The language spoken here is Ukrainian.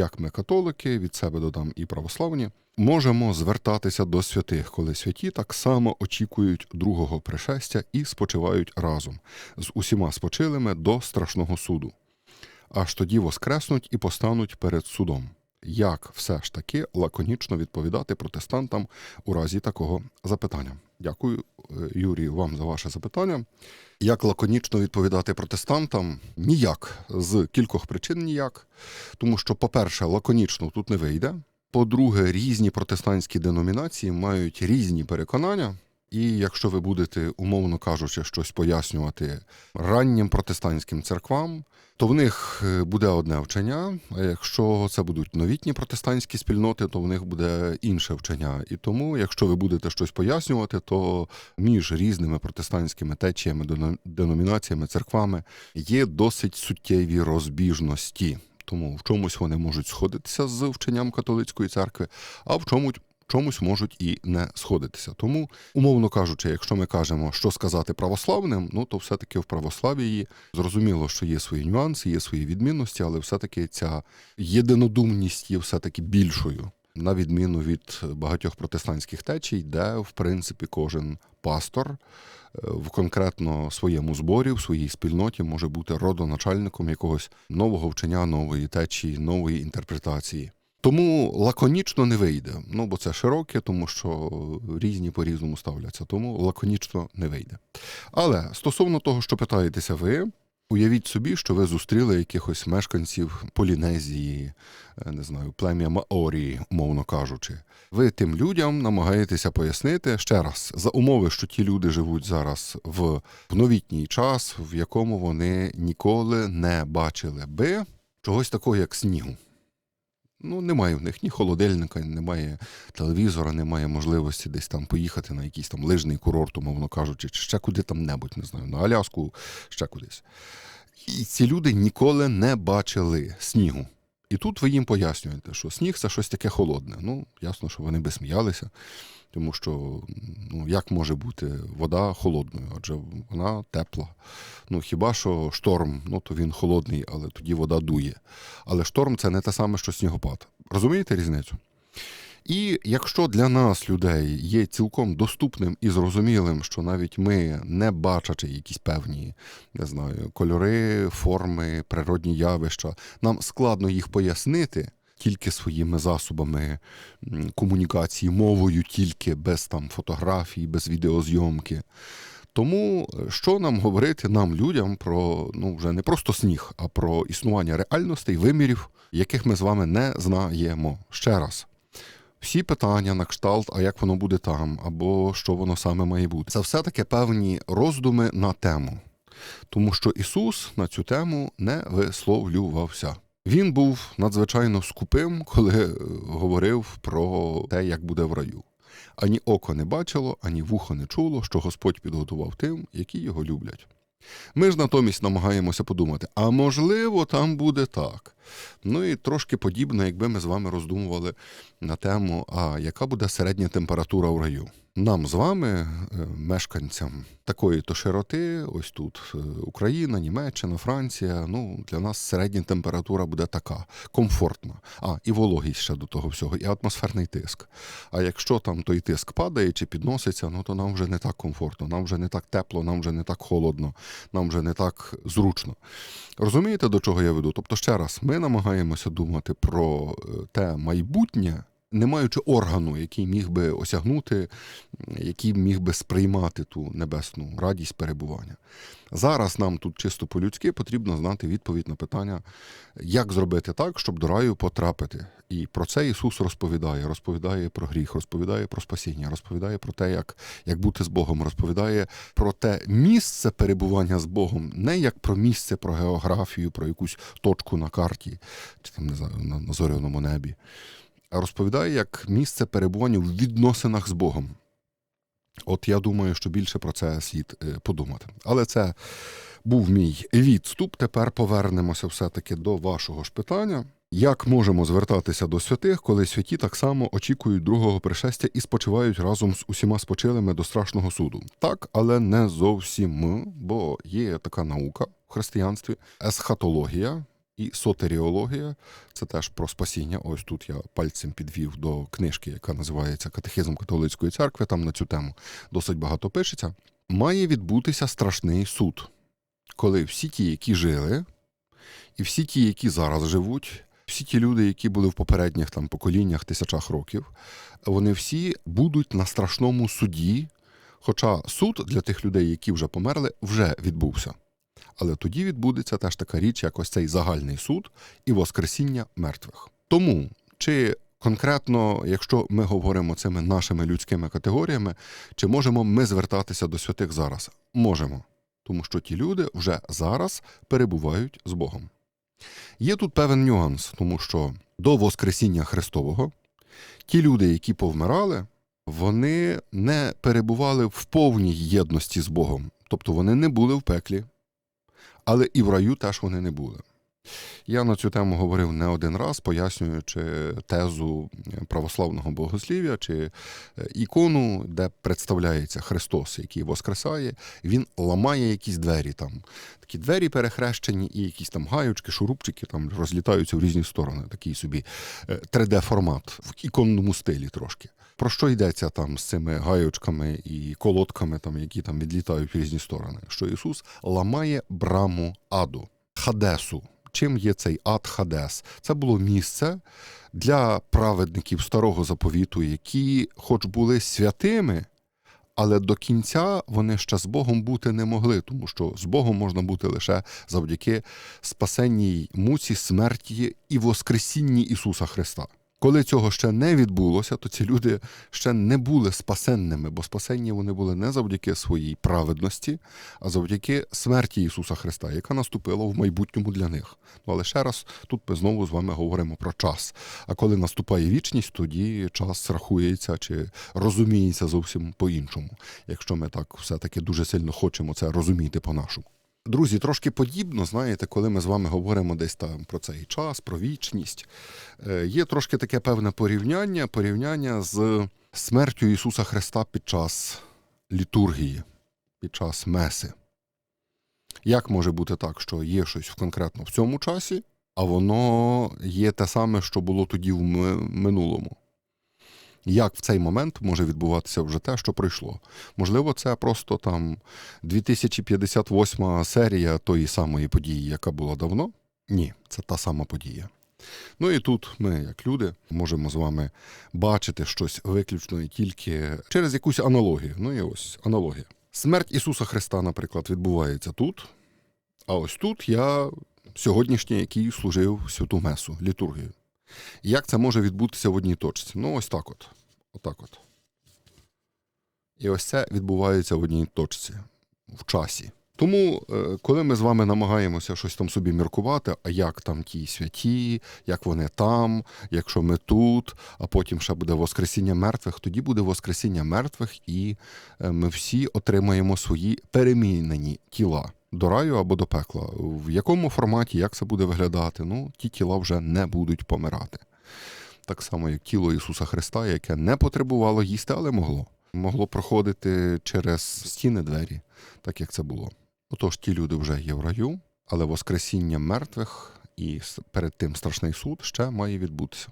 як ми, католики, від себе додам і православні, можемо звертатися до святих, коли святі так само очікують другого пришестя і спочивають разом з усіма спочилими до страшного суду. Аж тоді воскреснуть і постануть перед судом. Як все ж таки лаконічно відповідати протестантам у разі такого запитання? Дякую, е, Юрію, вам за ваше запитання. Як лаконічно відповідати протестантам? Ніяк. З кількох причин ніяк. Тому що, по-перше, лаконічно тут не вийде. По-друге, різні протестантські деномінації мають різні переконання. І якщо ви будете, умовно кажучи, щось пояснювати раннім протестантським церквам, то в них е, буде одне вчення. А якщо це будуть новітні протестантські спільноти, то в них буде інше вчення. І тому, якщо ви будете щось пояснювати, то між різними протестантськими течіями, дено- деномінаціями, церквами є досить суттєві розбіжності. Тому в чомусь вони можуть сходитися з вченням католицької церкви, а в чомусь чомусь можуть і не сходитися. Тому, умовно кажучи, якщо ми кажемо, що сказати православним, ну то все-таки в православії зрозуміло, що є свої нюанси, є свої відмінності, але все-таки ця єдинодумність є все-таки більшою. На відміну від багатьох протестантських течій, де в принципі кожен пастор е, в конкретно своєму зборі, в своїй спільноті може бути родоначальником якогось нового вчення, нової течії, нової інтерпретації. Тому лаконічно не вийде. Ну бо це широке, тому що різні по-різному ставляться. Тому лаконічно не вийде. Але стосовно того, що питаєтеся ви, уявіть собі, що ви зустріли якихось мешканців Полінезії, е, не знаю, плем'я Маорі, умовно кажучи. Ви тим людям намагаєтеся пояснити ще раз за умови, що ті люди живуть зараз в новітній час, в якому вони ніколи не бачили би чогось такого, як снігу. Ну, немає в них ні холодильника, немає телевізора, немає можливості десь там поїхати на якийсь там лижний курорт, умовно кажучи, чи ще куди там небудь, не знаю, на Аляску, ще кудись. І ці люди ніколи не бачили снігу. І тут ви їм пояснюєте, що сніг це щось таке холодне. Ну, ясно, що вони би сміялися, тому що ну, як може бути вода холодною, адже вона тепла. Ну хіба що шторм, ну то він холодний, але тоді вода дує. Але шторм це не те саме, що снігопад. Розумієте різницю? І якщо для нас, людей, є цілком доступним і зрозумілим, що навіть ми, не бачачи якісь певні, не знаю, кольори, форми, природні явища, нам складно їх пояснити тільки своїми засобами комунікації, мовою, тільки без там фотографій, без відеозйомки. Тому е, що нам говорити нам, людям, про ну вже не просто сніг, а про існування реальностей, вимірів, яких ми з вами не знаємо. Ще раз. Всі питання на кшталт, а як воно буде там, або що воно саме має бути. Це все таки певні роздуми на тему. Тому що Ісус на цю тему не висловлювався. Він був надзвичайно скупим, коли е, говорив про те, як буде в раю. Ані око не бачило, ані вухо не чуло, що Господь підготував тим, які його люблять. Ми ж натомість намагаємося подумати, а можливо, там буде так. Ну і трошки подібно, якби ми з вами роздумували на тему, а яка буде середня температура в раю. Нам з вами, е, мешканцям такої то широти, ось тут е, Україна, Німеччина, Франція. Ну для нас середня температура буде така, комфортна. А і вологість ще до того всього, і атмосферний тиск. А якщо там той тиск падає чи підноситься, ну то нам вже не так комфортно, нам вже не так тепло, нам вже не так холодно, нам вже не так зручно. Розумієте, до чого я веду? Тобто, ще раз, ми намагаємося думати про е, те майбутнє, не маючи органу, який міг би осягнути, який міг би сприймати ту небесну радість перебування. Зараз нам тут чисто по-людськи потрібно знати відповідь на питання, як зробити так, щоб до раю потрапити. І про це Ісус розповідає, розповідає про гріх, розповідає про спасіння, розповідає про те, як, як бути з Богом, розповідає про те місце перебування з Богом, не як про місце, про географію, про якусь точку на карті, чи там не знаю, на, зоряному небі. Розповідає як місце перебування в відносинах з Богом. От я думаю, що більше про це слід е, подумати. Але це був мій відступ. Тепер повернемося все-таки до вашого ж питання. Як можемо звертатися до святих, коли святі так само очікують другого пришестя і спочивають разом з усіма спочилими до страшного суду? Так, але не зовсім, бо є така наука в християнстві есхатологія, І сотеріологія це теж про спасіння. Ось тут я пальцем підвів до книжки, яка називається Катехизм католицької церкви. Там на цю тему досить багато пишеться. Має відбутися страшний суд, коли всі ті, які жили, і всі ті, які зараз живуть, всі ті люди, які були в попередніх там поколіннях, тисячах років, вони всі будуть на страшному суді. Хоча суд для тих людей, які вже померли, вже відбувся. Але тоді відбудеться теж така річ, як ось цей загальний суд і воскресіння мертвих. Тому чи конкретно, якщо ми говоримо цими нашими людськими категоріями, чи можемо ми звертатися до святих зараз? Можемо, тому що ті люди вже зараз перебувають з Богом. Є тут певен нюанс, тому що до Воскресіння Христового ті люди, які повмирали, вони не перебували в повній єдності з Богом, тобто вони не були в пеклі, але і в раю теж вони не були. Я на цю тему говорив не один раз, пояснюючи тезу православного богослів'я чи е, ікону, де представляється Христос, який воскресає, він ламає якісь двері там. Такі двері перехрещені, і якісь там гаючки, шурупчики там розлітаються в різні сторони. Такий собі 3D-формат в іконному стилі трошки. Про що йдеться там з цими гаючками і колодками, там, які там відлітають в різні сторони? Що Ісус ламає браму аду, Хадесу. Чим є цей ад Хадес? Це було місце для праведників старого заповіту, які, хоч були святими, але до кінця вони ще з Богом бути не могли, тому що з Богом можна бути лише завдяки спасенній муці, смерті і Воскресінні Ісуса Христа. Коли цього ще не відбулося, то ці люди ще не були спасенними, бо спасенні вони були не завдяки своїй праведності, а завдяки смерті Ісуса Христа, яка наступила в майбутньому для них. Ну але ще раз, тут ми знову з вами говоримо про час. А коли наступає вічність, тоді час рахується чи розуміється зовсім по-іншому, якщо ми так все-таки дуже сильно хочемо це розуміти по-нашому. Друзі, трошки подібно, знаєте, коли ми з вами говоримо десь там про цей час, про вічність, е, є трошки таке певне порівняння, порівняння з смертю Ісуса Христа під час літургії, під час меси. Як може бути так, що є щось конкретно в цьому часі, а воно є те саме, що було тоді в минулому? Як в цей момент може відбуватися вже те, що пройшло? Можливо, це просто там 2058 серія тої самої події, яка була давно? Ні, це та сама подія. Ну і тут ми, як люди, можемо з вами бачити щось виключно і тільки через якусь аналогію. Ну і ось аналогія. Смерть Ісуса Христа, наприклад, відбувається тут, а ось тут я сьогоднішній, який служив святу месу, літургію. Як це може відбутися в одній точці? Ну, ось так от. Отак от. І ось це відбувається в одній точці, в часі. Тому, е, коли ми з вами намагаємося щось там собі міркувати, а як там ті святі, як вони там, якщо ми тут, а потім ще буде Воскресіння мертвих, тоді буде Воскресіння мертвих, і е, ми всі отримаємо свої перемінені тіла до раю або до пекла. В якому форматі, як це буде виглядати, ну, ті тіла вже не будуть помирати. Так само, як тіло Ісуса Христа, яке не потребувало їсти, але могло. Могло проходити через стіни двері, так як це було. Отож, ті люди вже є в раю, але Воскресіння мертвих і перед тим страшний суд ще має відбутися.